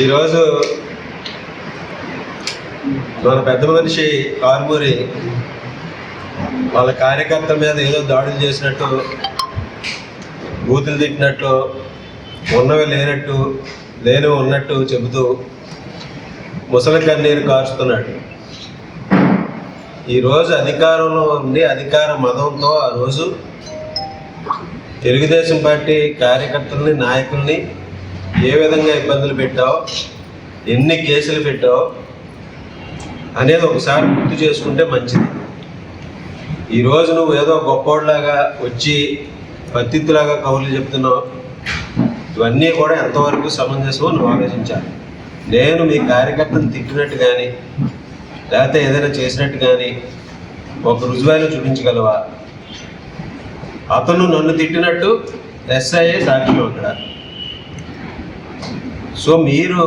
ఈరోజు మన పెద్ద మనిషి కారుమూరి వాళ్ళ కార్యకర్తల మీద ఏదో దాడులు చేసినట్టు బూతులు తిట్టినట్టు ఉన్నవి లేనట్టు లేనివి ఉన్నట్టు చెబుతూ ముసలి కన్నీరు కారుస్తున్నాడు. ఈరోజు అధికారంలో ఉండి అధికార మతంతో ఆ రోజు తెలుగుదేశం పార్టీ కార్యకర్తల్ని నాయకుల్ని ఏ విధంగా ఇబ్బందులు పెట్టావు? ఎన్ని కేసులు పెట్టావు? అనేది ఒకసారి గుర్తు చేసుకుంటే మంచిది. ఈరోజు నువ్వు ఏదో గొప్పోడ్లాగా వచ్చి పత్తిత్తులాగా కబుర్లు చెప్తున్నావు. ఇవన్నీ కూడా ఎంతవరకు సమంజసమో నువ్వు ఆలోచించాలి. నేను మీ కార్యకర్తను తిట్టినట్టు కానీ లేకపోతే ఏదైనా చేసినట్టు కానీ ఒక రుజువాయిలో చూపించగలవా? అతను నన్ను తిట్టినట్టు ఎస్ఐఏ సాక్ష్యం అక్కడ సో మీరు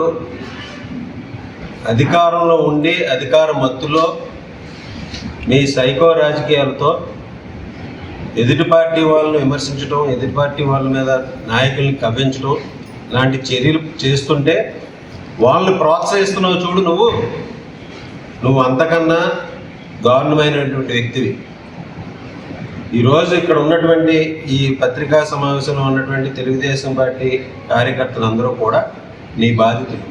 అధికారంలో ఉండి అధికార మత్తులో మీ సైకో రాజకీయాలతో ఎదుటి పార్టీ వాళ్ళని విమర్శించడం ఎదుటి పార్టీ వాళ్ళ మీద నాయకుల్ని కవ్వించడం ఇలాంటి చర్యలు చేస్తుంటే వాళ్ళని ప్రోత్సహిస్తున్నావు చూడు నువ్వు. నువ్వు అంతకన్నా దారుణమైనటువంటి వ్యక్తివి. ఈరోజు ఇక్కడ ఉన్నటువంటి ఈ పత్రికా సమావేశంలో ఉన్నటువంటి తెలుగుదేశం పార్టీ కార్యకర్తలందరూ కూడా నీ బాధితులు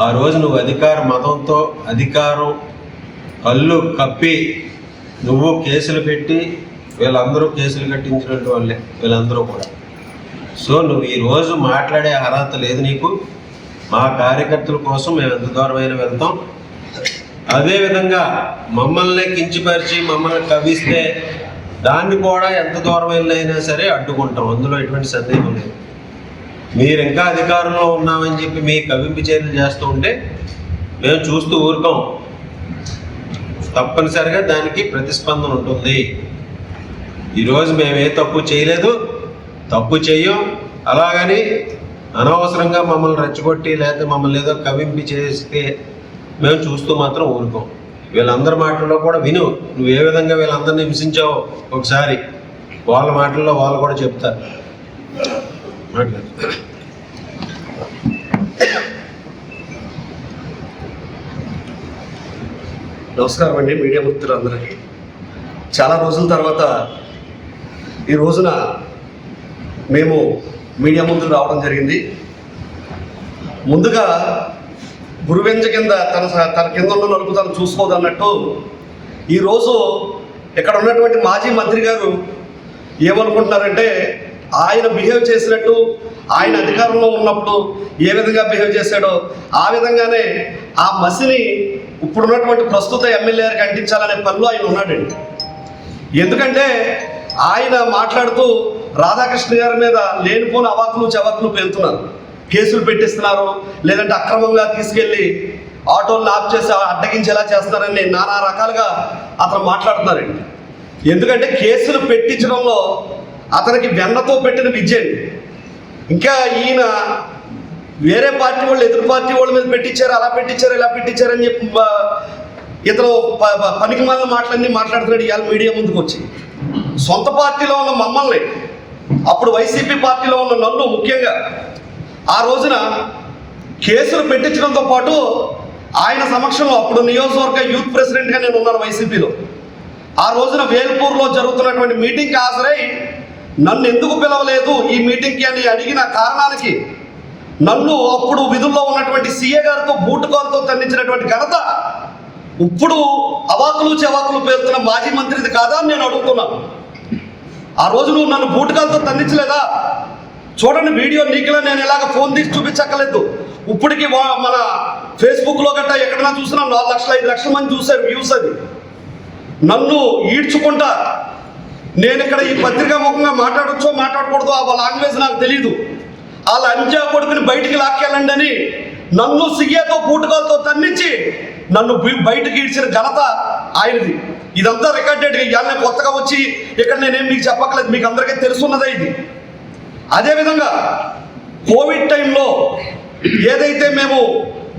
ఆ రోజు నువ్వు అధికార మతంతో అధికారం కళ్ళు కప్పి నువ్వు కేసులు పెట్టి వీళ్ళందరూ కేసులు కట్టించినట్టు వాళ్ళే వీళ్ళందరూ కూడా. సో నువ్వు ఈరోజు మాట్లాడే అర్హత లేదు నీకు. మా కార్యకర్తల కోసం మేము ఎంత దూరమైన వెళ్తాం. అదేవిధంగా మమ్మల్ని కించిపరిచి మమ్మల్ని కవిస్తే దాన్ని కూడా ఎంత దూరమైన అయినా సరే అడ్డుకుంటాం. అందులో ఎటువంటి సందేహం లేదు. మీరు ఇంకా అధికారంలో ఉన్నామని చెప్పి మీ కవింపు చర్యలు చేస్తూ ఉంటే మేము చూస్తూ ఊరుకోం. తప్పనిసరిగా దానికి ప్రతిస్పందన ఉంటుంది. ఈరోజు మేము ఏ తప్పు చేయలేదు. తప్పు చెయ్యం అలాగని అనవసరంగా మమ్మల్ని రెచ్చగొట్టి లేకపోతే మమ్మల్ని ఏదో కవింపి చేస్తే మేము చూస్తూ మాత్రం ఊరుకోం. వీళ్ళందరి మాటల్లో కూడా విను. నువ్వు ఏ విధంగా వీళ్ళందరినీ హింసించావో ఒకసారి వాళ్ళ మాటల్లో వాళ్ళు కూడా చెప్తారు. నమస్కారం అండి మీడియా మిత్రులందరికీ. చాలా రోజుల తర్వాత ఈ రోజున మేము మీడియా ముందు రావడం జరిగింది. ముందుగా గురువెంజ కింద తన తన కింద ఉన్న నలుపు తను చూసుకోదన్నట్టు ఈరోజు ఇక్కడ ఉన్నటువంటి మాజీ మంత్రి గారు ఏమనుకుంటున్నారంటే ఆయన బిహేవ్ చేసినట్టు ఆయన అధికారంలో ఉన్నప్పుడు ఏ విధంగా బిహేవ్ చేశాడో ఆ విధంగానే ఆ మసిని ఇప్పుడున్నటువంటి ప్రస్తుత ఎమ్మెల్యే గారికి అంటించాలనే పనిలో ఆయన ఉన్నాడండి. ఎందుకంటే ఆయన మాట్లాడుతూ రాధాకృష్ణ గారి మీద లేనిపోని అవాకులు చవాకులు పేలుతున్నారు. కేసులు పెట్టిస్తున్నారు లేదంటే అక్రమంగా తీసుకెళ్ళి ఆటోలు ఆఫ్ చేసి అడ్డగించేలా చేస్తారని నానా రకాలుగా అతను మాట్లాడుతున్నారండి. ఎందుకంటే కేసులు పెట్టించడంలో అతనికి వెన్నతో పెట్టిన విద్యండి ఇంకా ఈయన వేరే పార్టీ వాళ్ళు ఎదురు పార్టీ వాళ్ళ మీద పెట్టించారు అలా పెట్టించారు ఇలా పెట్టించారు అని చెప్పి ఇతను ప- పనికి మాలిన మాటలన్నీ మాట్లాడుతున్నాడు ఇవాళ మీడియా ముందుకు వచ్చి. సొంత పార్టీలో ఉన్న మమ్మల్ని అప్పుడు వైసీపీ పార్టీలో ఉన్న నన్ను ముఖ్యంగా ఆ రోజున కేసులు పెట్టించడంతో పాటు ఆయన సమక్షంలో అప్పుడు నియోజకవర్గ యూత్ ప్రెసిడెంట్గా నేను ఉన్నాను వైసీపీలో. ఆ రోజున వేల్పూర్లో జరుగుతున్నటువంటి మీటింగ్కి హాజరై నన్ను ఎందుకు పిలవలేదు ఈ మీటింగ్కి అని అడిగిన కారణానికి నన్ను అప్పుడు విధుల్లో ఉన్నటువంటి సీఏ గారితో బూటుకాలతో తన్నించినటువంటి ఘనత ఇప్పుడు అవాకులు చెవాకులు పేరుతున్న మాజీ మంత్రిది కాదా అని నేను అడుగుతున్నాను ఆ రోజు నువ్వు నన్ను బూటకాలతో తన్నించలేదా? చూడండి వీడియో నీకులా నేను ఇలాగ ఫోన్ తీసి చూపించక్కలేదు ఇప్పటికి మన ఫేస్బుక్లో గట్టా ఎక్కడైనా చూసినా నాలుగు లక్షల ఐదు లక్షల మంది చూశారు వ్యూస్ అది. నన్ను ఈడ్చుకుంటా నేను ఇక్కడ ఈ పత్రికా ముఖంగా మాట్లాడొచ్చో మాట్లాడకూడదో ఆ లాంగ్వేజ్ నాకు తెలియదు ఆ లంజా కొడుకుని బయటికి లాక్కెళ్ళండి అని నన్ను సిగ్గేతో పూటకాలతో తన్నించి నన్ను బయటకి ఈడ్చిన ఘనత ఆయనది. ఇదంతా రికార్డెడ్ ఇవాళ కొత్తగా వచ్చి ఇక్కడ నేనేం మీకు చెప్పక్కలేదు మీకు అందరికీ తెలుసున్నదే ఇది. అదేవిధంగా కోవిడ్ టైంలో ఏదైతే మేము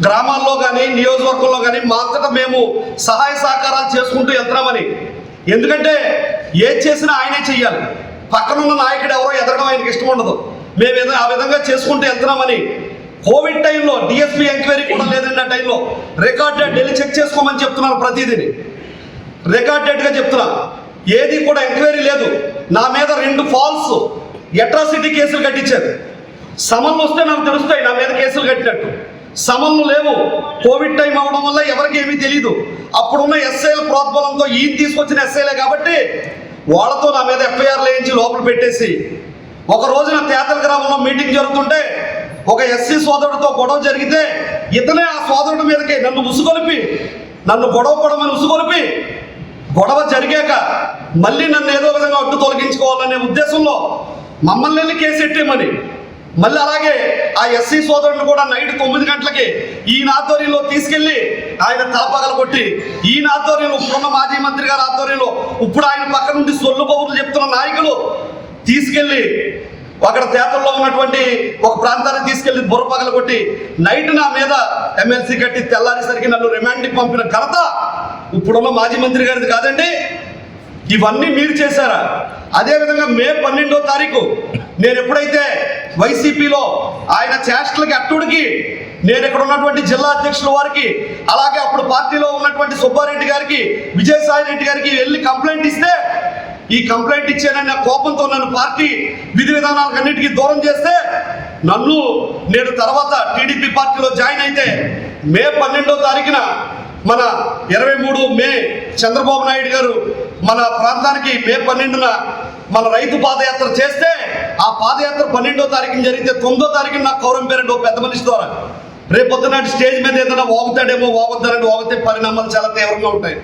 గ్రామాల్లో కానీ నియోజకవర్గంలో కానీ మా అంతటా మేము సహాయ సహకారాలు చేసుకుంటూ వెళ్తున్నామని. ఎందుకంటే ఏం చేసినా ఆయనే చెయ్యాలి. పక్కనున్న నాయకుడు ఎవరో ఎదగడం ఆయనకి ఇష్టం ఉండదు. మేము ఏదో ఆ విధంగా చేసుకుంటూ వెళ్తున్నామని కోవిడ్ టైంలో డిఎస్పీ ఎంక్వైరీ కూడా లేదండి ఆ టైంలో. రికార్డెడ్ వెళ్ళి చెక్ చేసుకోమని చెప్తున్నారు ప్రతిదీని. రికార్డెడ్గా చెప్తున్నా. ఏది కూడా ఎంక్వైరీ లేదు. నా మీద రెండు ఫాల్స్ అట్రాసిటీ కేసులు కట్టించారు. సమన్లు వస్తే నాకు తెలుస్తాయి నా మీద కేసులు కట్టినట్టు. సమన్లు లేవు. కోవిడ్ టైం అవడం వల్ల ఎవరికి ఏమీ తెలియదు అప్పుడున్న ఎస్ఐల ప్రోద్బలంతో ఈయన తీసుకొచ్చిన ఎస్ఐలే కాబట్టి వాళ్ళతో నా మీద ఎఫ్ఐఆర్ లేయించి లోపల పెట్టేసి ఒక రోజున తేతల గ్రామంలో మీటింగ్ జరుగుతుంటే ఒక ఎస్సీ సోదరుడితో గొడవ జరిగితే ఇతనే ఆ సోదరుడి మీదకి నన్ను ఉసుగొలిపి నన్ను గొడవ పడమని ఉసుగొలిపి గొడవ జరిగాక మళ్ళీ నన్ను ఏదో విధంగా అడ్డు తొలగించుకోవాలనే ఉద్దేశంలో మమ్మల్ని వెళ్ళి కేసు ఎట్టేమని మళ్ళీ అలాగే ఆ ఎస్సీ సోదరుని కూడా నైట్ తొమ్మిది గంటలకి ఈయన ఆధ్వర్యంలో తీసుకెళ్ళి ఆయన తలపగల కొట్టి ఈయన ఆధ్వర్యంలో ఇప్పుడున్న మాజీ మంత్రి గారి ఆధ్వర్యంలో ఇప్పుడు ఆయన పక్క నుండి సొల్లు కబుర్లు చెప్తున్న నాయకులు తీసుకెళ్ళి అక్కడ తేతల్లో ఉన్నటువంటి ఒక ప్రాంతాన్ని తీసుకెళ్ళి బుర్ర పగల కొట్టి నైట్ నా మీద ఎమ్మెల్సీ కట్టి తెల్లారేసరికి నన్ను రిమాండ్కి పంపిన ఘనత ఇప్పుడున్న మాజీ మంత్రి గారిది కాదండి. ఇవన్నీ మీరు చేశారా? అదేవిధంగా మే పన్నెండో తారీఖు నేను ఎప్పుడైతే వైసీపీలో ఆయన చేష్టలకి అట్టుడికి నేను ఇక్కడ ఉన్నటువంటి జిల్లా అధ్యక్షుల వారికి అలాగే అప్పుడు పార్టీలో ఉన్నటువంటి సుబ్బారెడ్డి గారికి విజయసాయి రెడ్డి గారికి వెళ్ళి కంప్లైంట్ ఇస్తే ఈ కంప్లైంట్ ఇచ్చానన్న కోపంతో నన్ను పార్టీ విధి విధానాలకు అన్నిటికీ దూరం చేస్తే నన్ను నేను తర్వాత టీడీపీ పార్టీలో జాయిన్ అయితే మే పన్నెండో తారీఖున మన ఇరవై మూడు మే చంద్రబాబు నాయుడు గారు మన ప్రాంతానికి మే పన్నెండున మన రైతు పాదయాత్ర చేస్తే ఆ పాదయాత్ర పన్నెండో తారీఖున జరిగితే తొమ్మిదో తారీఖున నాకు కౌరం పేరెంట్ ఓ పెద్ద మనిషి ద్వారా రేపు స్టేజ్ మీద ఏదైనా వాగుతాడేమో వాగుతాడని వాగితే పరిణామాలు చాలా తీవ్రంగా ఉంటాయి.